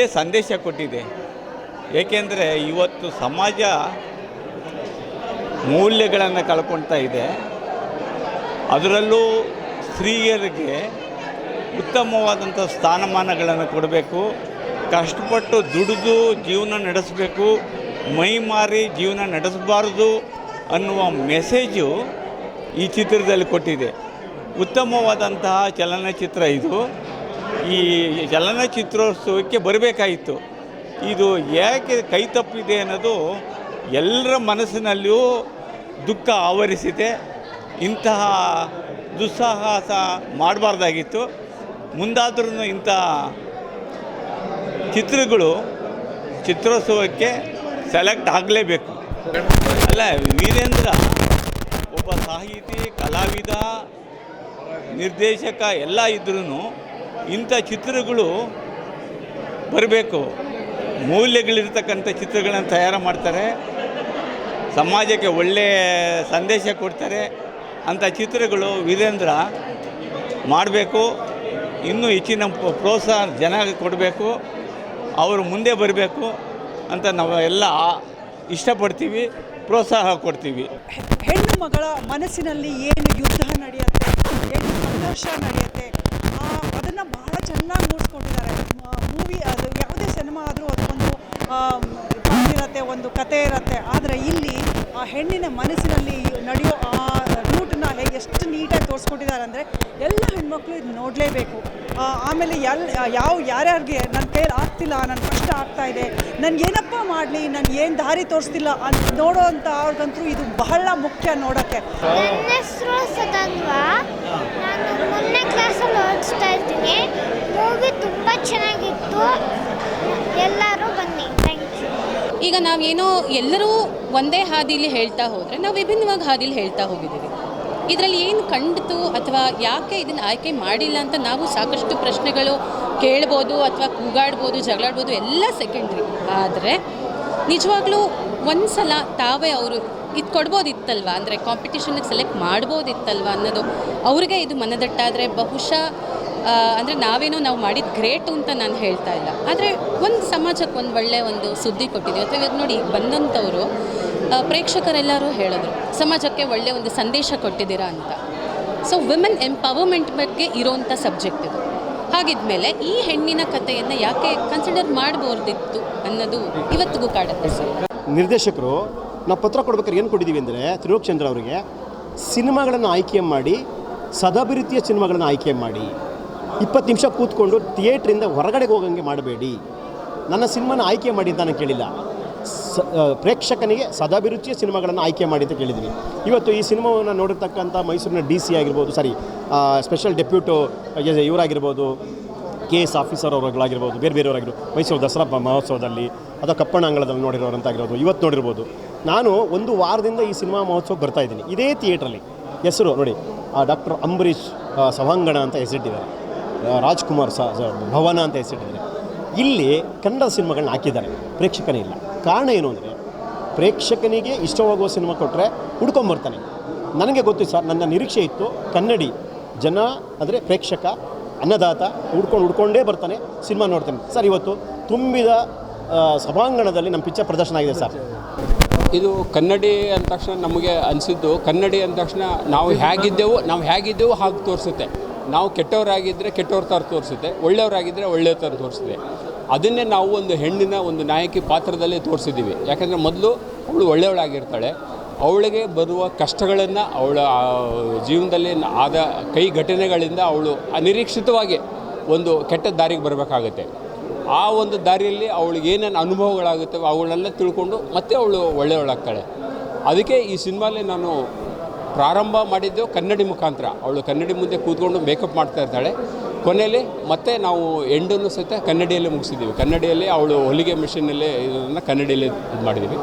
ಒಳ್ಳೆಯ ಸಂದೇಶ ಕೊಟ್ಟಿದೆ. ಏಕೆಂದರೆ ಇವತ್ತು ಸಮಾಜ ಮೌಲ್ಯಗಳನ್ನು ಕಳ್ಕೊಳ್ತಾ ಇದೆ. ಅದರಲ್ಲೂ ಸ್ತ್ರೀಯರಿಗೆ ಉತ್ತಮವಾದಂಥ ಸ್ಥಾನಮಾನಗಳನ್ನು ಕೊಡಬೇಕು. ಕಷ್ಟಪಟ್ಟು ದುಡಿದು ಜೀವನ ನಡೆಸಬೇಕು. ಮೈ ಮಾರಿ ಜೀವನ ನಡೆಸಬಾರದು ಅನ್ನುವ ಮೆಸೇಜು ಈ ಚಿತ್ರದಲ್ಲಿ ಕೊಟ್ಟಿದೆ. ಉತ್ತಮವಾದಂತಹ ಚಲನಚಿತ್ರ ಇದು. ಈ ಚಲನಚಿತ್ರೋತ್ಸವಕ್ಕೆ ಬರಬೇಕಾಯಿತು. ಇದು ಯಾಕೆ ಕೈ ತಪ್ಪಿದೆ ಅನ್ನೋದು ಎಲ್ಲರ ಮನಸ್ಸಿನಲ್ಲಿಯೂ ದುಃಖ ಆವರಿಸಿದೆ. ಇಂತಹ ದುಸ್ಸಾಹಸ ಮಾಡಬಾರ್ದಾಗಿತ್ತು. ಮುಂದಾದ್ರೂ ಇಂಥ ಚಿತ್ರಗಳು ಚಿತ್ರೋತ್ಸವಕ್ಕೆ ಸೆಲೆಕ್ಟ್ ಆಗಲೇಬೇಕು. ಅಲ್ಲ, ವೀರೇಂದ್ರ, ಒಬ್ಬ ಸಾಹಿತಿ, ಕಲಾವಿದ, ನಿರ್ದೇಶಕ ಎಲ್ಲ ಇದ್ರೂ ಇಂಥ ಚಿತ್ರಗಳು ಬರಬೇಕು. ಮೌಲ್ಯಗಳಿರ್ತಕ್ಕಂಥ ಚಿತ್ರಗಳನ್ನು ತಯಾರು ಮಾಡ್ತಾರೆ. ಸಮಾಜಕ್ಕೆ ಒಳ್ಳೆಯ ಸಂದೇಶ ಕೊಡ್ತಾರೆ. ಅಂಥ ಚಿತ್ರಗಳು ವೀರೇಂದ್ರ ಮಾಡಬೇಕು. ಇನ್ನೂ ಹೆಚ್ಚಿನ ಪ್ರ- ಪ್ರೋತ್ಸಾಹ ಜನ ಕೊಡಬೇಕು. ಅವರು ಮುಂದೆ ಬರಬೇಕು ಅಂತ ನಾವು ಎಲ್ಲ ಇಷ್ಟಪಡ್ತೀವಿ. ಪ್ರೋತ್ಸಾಹ ಕೊಡ್ತೀವಿ. ಹೆಣ್ಣು ಮಗಳ ಮನಸ್ಸಿನಲ್ಲಿ ಏನು ಯುದ್ಧ ನಡೆಯುತ್ತೆ? ಏನು ಸಂಘರ್ಷ ನಡೆಯುತ್ತೆ ಅದನ್ನು ಬಹಳ ಚೆನ್ನಾಗಿ ಮೂಡಿಸ್ಕೊಂಡಿದ್ದಾರೆ ಮೂವಿ ಅದು ಯಾವುದೇ ಸಿನಿಮಾ ಆದರೂ ಅದಕ್ಕೊಂದು ಇರುತ್ತೆ ಒಂದು ಕತೆ ಇರುತ್ತೆ ಆದರೆ ಇಲ್ಲಿ ಆ ಹೆಣ್ಣಿನ ಮನಸ್ಸಿನಲ್ಲಿ ನಡೆಯೋ ಆ ರೂಟನ್ನ ಎಷ್ಟು ನೀಟಾಗಿ ತೋರಿಸ್ಕೊಟ್ಟಿದ್ದಾರೆ ಅಂದರೆ ಎಲ್ಲ ಹೆಣ್ಮಕ್ಳು ಇದು ನೋಡಲೇಬೇಕು. ಆಮೇಲೆ ಎಲ್ ಯಾವ, ಯಾರ್ಯಾರಿಗೆ ನನ್ನ ಕೈಯಲ್ಲಿ ಆಗ್ತಿಲ್ಲ ನನ್ನ ಕಷ್ಟ ಆಗ್ತಾ ಇದೆ ನನಗೇನಪ್ಪ ಮಾಡಲಿ, ನಾನು ಏನು ದಾರಿ ತೋರಿಸ್ತಿಲ್ಲ ಅಂತ ನೋಡೋ ಅಂತ ಅವ್ರಿಗಂತೂ ಇದು ಬಹಳ ಮುಖ್ಯ ನೋಡೋಕ್ಕೆ. ನಾವೇನೋ ಎಲ್ಲರೂ ಒಂದೇ ಹಾದಿಲಿ ಹೇಳ್ತಾ ಹೋದರೆ ನಾವು ವಿಭಿನ್ನವಾಗಿ ಹಾದಿಲಿ ಹೇಳ್ತಾ ಹೋಗಿದ್ದೀವಿ. ಇದರಲ್ಲಿ ಏನು ಕಂಡಿತು ಅಥವಾ ಯಾಕೆ ಇದನ್ನು ಆಯ್ಕೆ ಮಾಡಿಲ್ಲ ಅಂತ ನಾವು ಸಾಕಷ್ಟು ಪ್ರಶ್ನೆಗಳು ಕೇಳ್ಬೋದು ಅಥವಾ ಕೂಗಾಡ್ಬೋದು, ಜಗಳಾಡ್ಬೋದು ಎಲ್ಲ ಸೆಕೆಂಡ್ರಿ ಆದರೆ ನಿಜವಾಗ್ಲೂ ಒಂದು ಸಲ ತಾವೇ ಅವರು ಇದು ಕೊಡ್ಬೋದಿತ್ತಲ್ವ? ಅಂದರೆ ಕಾಂಪಿಟೇಷನ್ಗೆ ಸೆಲೆಕ್ಟ್ ಮಾಡ್ಬೋದಿತ್ತಲ್ವ ಅನ್ನೋದು ಅವ್ರಿಗೆ ಇದು ಮನದಟ್ಟಾದರೆ ಬಹುಶಃ ಅಂದರೆ ನಾವೇನೋ ನಾವು ಮಾಡಿದ ಗ್ರೇಟು ಅಂತ ನಾನು ಹೇಳ್ತಾ ಇಲ್ಲ. ಆದರೆ ಒಂದು ಸಮಾಜಕ್ಕೆ ಒಂದು ಒಳ್ಳೆಯ ಒಂದು ಸುದ್ದಿ ಕೊಟ್ಟಿದ್ದೀವಿ. ಅಥವಾ ಇವಾಗ ನೋಡಿ ಬಂದಂಥವರು ಪ್ರೇಕ್ಷಕರೆಲ್ಲರೂ ಹೇಳಿದ್ರು ಸಮಾಜಕ್ಕೆ ಒಳ್ಳೆಯ ಒಂದು ಸಂದೇಶ ಕೊಟ್ಟಿದ್ದೀರಾ ಅಂತ. ಸೊ ವಿಮೆನ್ ಎಂಪವರ್ಮೆಂಟ್ ಬಗ್ಗೆ ಇರೋವಂಥ ಸಬ್ಜೆಕ್ಟ್ ಇದು. ಹಾಗಿದ್ಮೇಲೆ ಈ ಹೆಣ್ಣಿನ ಕಥೆಯನ್ನು ಯಾಕೆ ಕನ್ಸಿಡರ್ ಮಾಡಬಾರ್ದಿತ್ತು ಅನ್ನೋದು ಇವತ್ತಿಗೂ ಕಾಡುತ್ತೆ ಸರ್. ನಿರ್ದೇಶಕರು, ನಾವು ಪತ್ರ ಕೊಡ್ಬೇಕಾದ್ರೆ ಏನು ಕೊಟ್ಟಿದ್ದೀವಿ ಅಂದರೆ ತ್ರಿಲೋಕ್ ಚಂದ್ರ ಅವರಿಗೆ, ಸಿನಿಮಾಗಳನ್ನು ಆಯ್ಕೆ ಮಾಡಿ ಸದಾಭಿವೃದ್ಧಿಯ ಸಿನಿಮಾಗಳನ್ನು ಆಯ್ಕೆ ಮಾಡಿ. ಇಪ್ಪತ್ತು ನಿಮಿಷ ಕೂತ್ಕೊಂಡು ಥಿಯೇಟ್ರಿಂದ ಹೊರಗಡೆಗೆ ಹೋಗಂಗೆ ಮಾಡಬೇಡಿ. ನನ್ನ ಸಿನಿಮಾನ ಆಯ್ಕೆ ಮಾಡಿ ಅಂತ ನಾನು ಕೇಳಿಲ್ಲ. ಸ ಪ್ರೇಕ್ಷಕನಿಗೆ ಸದಾಭಿರುಚಿಯ ಸಿನಿಮಾಗಳನ್ನು ಆಯ್ಕೆ ಮಾಡಿ ಅಂತ ಕೇಳಿದ್ವಿ ಇವತ್ತು ಈ ಸಿನಿಮಾವನ್ನು ನೋಡಿರ್ತಕ್ಕಂಥ ಮೈಸೂರಿನ ಡಿ ಸಿ ಆಗಿರ್ಬೋದು, ಸಾರಿ ಸ್ಪೆಷಲ್ ಡೆಪ್ಯೂಟು ಇವರಾಗಿರ್ಬೋದು, ಕೆ ಎಸ್ ಆಫೀಸರ್ ಅವರುಗಳಾಗಿರ್ಬೋದು, ಬೇರೆ ಬೇರೆಯವರಾಗಿರ್ಬೋದು, ಮೈಸೂರು ದಸರಾ ಮಹೋತ್ಸವದಲ್ಲಿ ಅಥವಾ ಕಪ್ಪಣ ಅಂಗಳದಲ್ಲಿ ನೋಡಿರೋರಂತಾಗಿರ್ಬೋದು ಇವತ್ತು ನೋಡಿರ್ಬೋದು. ನಾನು ಒಂದು ವಾರದಿಂದ ಈ ಸಿನಿಮಾ ಮಹೋತ್ಸವಕ್ಕೆ ಬರ್ತಾ ಇದ್ದೀನಿ. ಇದೇ ಥಿಯೇಟ್ರಲ್ಲಿ. ಹೆಸರು ನೋಡಿ ಡಾಕ್ಟರ್ ಅಂಬರೀಷ್ ಸಭಾಂಗಣ ಅಂತ ಹೆಸರಿಟ್ಟಿದ್ದಾರೆ. ರಾಜ್ಕುಮಾರ್ ಸ ಭವನ ಅಂತ ಹೆಸರಿಟ್ಟಿದ್ದಾರೆ. ಇಲ್ಲಿ ಕನ್ನಡ ಸಿನಿಮಾಗಳನ್ನ ಹಾಕಿದ್ದಾರೆ. ಪ್ರೇಕ್ಷಕನೇ ಇಲ್ಲ. ಕಾರಣ ಏನು ಅಂದರೆ, ಪ್ರೇಕ್ಷಕನಿಗೆ ಇಷ್ಟವಾಗುವ ಸಿನಿಮಾ ಕೊಟ್ಟರೆ ಹುಡ್ಕೊಂಬರ್ತಾನೆ ನನಗೆ ಗೊತ್ತು ಸರ್, ನನ್ನ ನಿರೀಕ್ಷೆ ಇತ್ತು, ಕನ್ನಡಿ ಜನ, ಅಂದರೆ ಪ್ರೇಕ್ಷಕ, ಅನ್ನದಾತ ಹುಡ್ಕೊಂಡು ಹುಡ್ಕೊಂಡೇ ಬರ್ತಾನೆ ಸಿನಿಮಾ ನೋಡ್ತಾನೆ. ಸರ್, ಇವತ್ತು ತುಂಬಿದ ಸಭಾಂಗಣದಲ್ಲಿ ನಮ್ಮ ಪಿಕ್ಚರ್ ಪ್ರದರ್ಶನ ಆಗಿದೆ ಸರ್. ಇದು ಕನ್ನಡಿ ಅಂದ ತಕ್ಷಣ ನಮಗೆ ಅನಿಸಿದ್ದು, ಕನ್ನಡಿ ಅಂದ ತಕ್ಷಣ ನಾವು ಹೇಗಿದ್ದೆವು ನಾವು ಹೇಗಿದ್ದೆವು ಹಾಗೆ ತೋರಿಸುತ್ತೆ. ನಾವು ಕೆಟ್ಟವರಾಗಿದ್ದರೆ ಕೆಟ್ಟವ್ರ ಥರ ತೋರಿಸುತ್ತೆ ಒಳ್ಳೆಯವರಾಗಿದ್ದರೆ ಒಳ್ಳೆಯ ಥರ ತೋರಿಸುತ್ತೆ. ಅದನ್ನೇ ನಾವು ಒಂದು ಹೆಣ್ಣಿನ ಒಂದು ನಾಯಕಿ ಪಾತ್ರದಲ್ಲಿ ತೋರಿಸಿದ್ದೀವಿ. ಯಾಕಂದರೆ ಮೊದಲು ಅವಳು ಒಳ್ಳೆಯವಳಾಗಿರ್ತಾಳೆ. ಅವಳಿಗೆ ಬರುವ ಕಷ್ಟಗಳನ್ನು ಅವಳ ಜೀವನದಲ್ಲಿ ಆದ ಕೈ ಘಟನೆಗಳಿಂದ ಅವಳು ಅನಿರೀಕ್ಷಿತವಾಗಿ ಒಂದು ಕೆಟ್ಟ ದಾರಿಗೆ ಬರಬೇಕಾಗುತ್ತೆ. ಆ ಒಂದು ದಾರಿಯಲ್ಲಿ ಅವಳಿಗೆ ಏನೇನು ಅನುಭವಗಳಾಗುತ್ತವೆ ಅವುಗಳನ್ನೆಲ್ಲ ತಿಳ್ಕೊಂಡು ಮತ್ತೆ ಅವಳು ಒಳ್ಳೆಯವಳಾಗ್ತಾಳೆ. ಅದಕ್ಕೆ ಈ ಸಿನಿಮಾಲಿ ನಾನು ಪ್ರಾರಂಭ ಮಾಡಿದ್ದು ಕನ್ನಡಿ ಮುಖಾಂತರ. ಅವಳು ಕನ್ನಡಿ ಮುಂದೆ ಕೂತ್ಕೊಂಡು ಮೇಕಪ್ ಮಾಡ್ತಾ ಇರ್ತಾಳೆ ಕೊನೆಯಲ್ಲಿ ಮತ್ತೆ ನಾವು ಎಂಡನ್ನು ಸಹಿತ ಕನ್ನಡಿಯಲ್ಲೇ ಮುಗಿಸಿದ್ದೀವಿ. ಕನ್ನಡಿಯಲ್ಲಿ ಅವಳು ಹೊಲಿಗೆ ಮಿಷಿನಲ್ಲೇ ಇದನ್ನು ಕನ್ನಡಿಯಲ್ಲೇ ಇದು ಮಾಡಿದ್ದೀವಿ.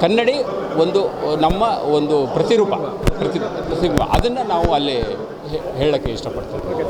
ಕನ್ನಡಿ ಒಂದು, ನಮ್ಮ ಒಂದು ಪ್ರತಿರೂಪ, ಪ್ರತಿ ಪ್ರತಿರೂಪ ಅದನ್ನು ನಾವು ಅಲ್ಲಿ ಹೇಳೋಕ್ಕೆ ಇಷ್ಟಪಡ್ತೀವಿ.